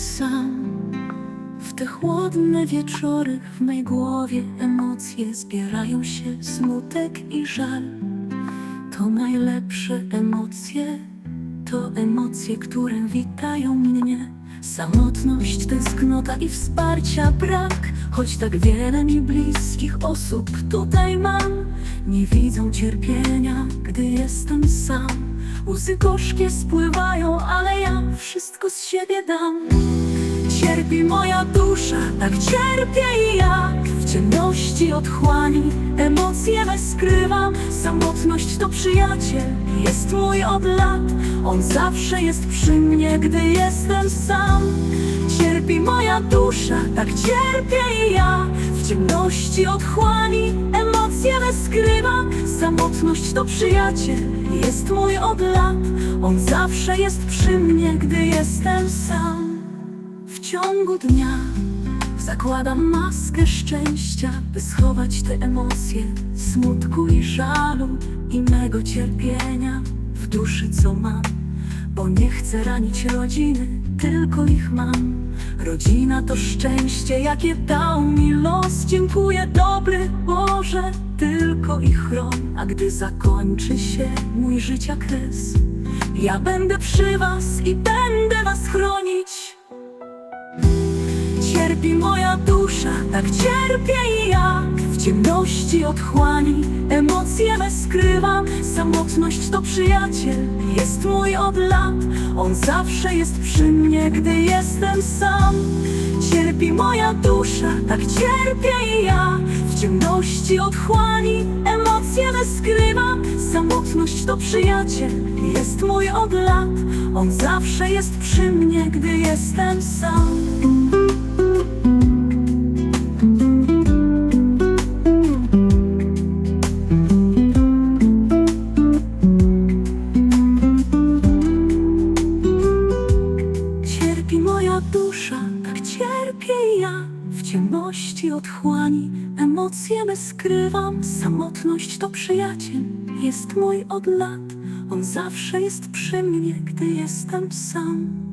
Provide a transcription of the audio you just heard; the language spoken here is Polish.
Sam w te chłodne wieczory w mej głowie emocje zbierają się smutek i żal. To najlepsze emocje, to emocje, które witają mnie. Samotność, tęsknota i wsparcia brak, choć tak wiele mi bliskich osób tutaj mam. Nie widzą cierpienia, gdy jestem sam. Łzy gorzkie spływają, ale ja wszystko z siebie dam. Cierpi moja dusza, tak cierpię i ja. W ciemności otchłani emocje me skrywam. Samotność to przyjaciel, jest mój od lat. On zawsze jest przy mnie, gdy jestem sam. Cierpi moja dusza, tak cierpię i ja. W ciemności otchłani emocje me skrywam Samotność to przyjaciel, jest mój od lat On zawsze jest przy mnie, gdy jestem sam w ciągu dnia zakładam maskę szczęścia, by schować te emocje smutku i żalu i mego cierpienia w duszy, co mam. Bo nie chcę ranić rodziny, tylko ich mam. Rodzina to szczęście, jakie dał mi los. Dziękuję, dobry Boże, tylko ich chron. A gdy zakończy się mój życia kres, ja będę przy was i będę was chronić. Cierpi moja dusza, tak cierpię i ja W ciemności otchłani emocje me skrywam Samotność to przyjaciel, jest mój od lat On zawsze jest przy mnie, gdy jestem sam. Cierpi moja dusza, tak cierpię i ja. W ciemności otchłani emocje me skrywam Samotność to przyjaciel, jest mój od lat. On zawsze jest przy mnie, gdy jestem sam dusza, tak cierpię ja W ciemności otchłani emocje me skrywam Samotność to przyjaciel, jest mój od lat On zawsze jest przy mnie, gdy jestem sam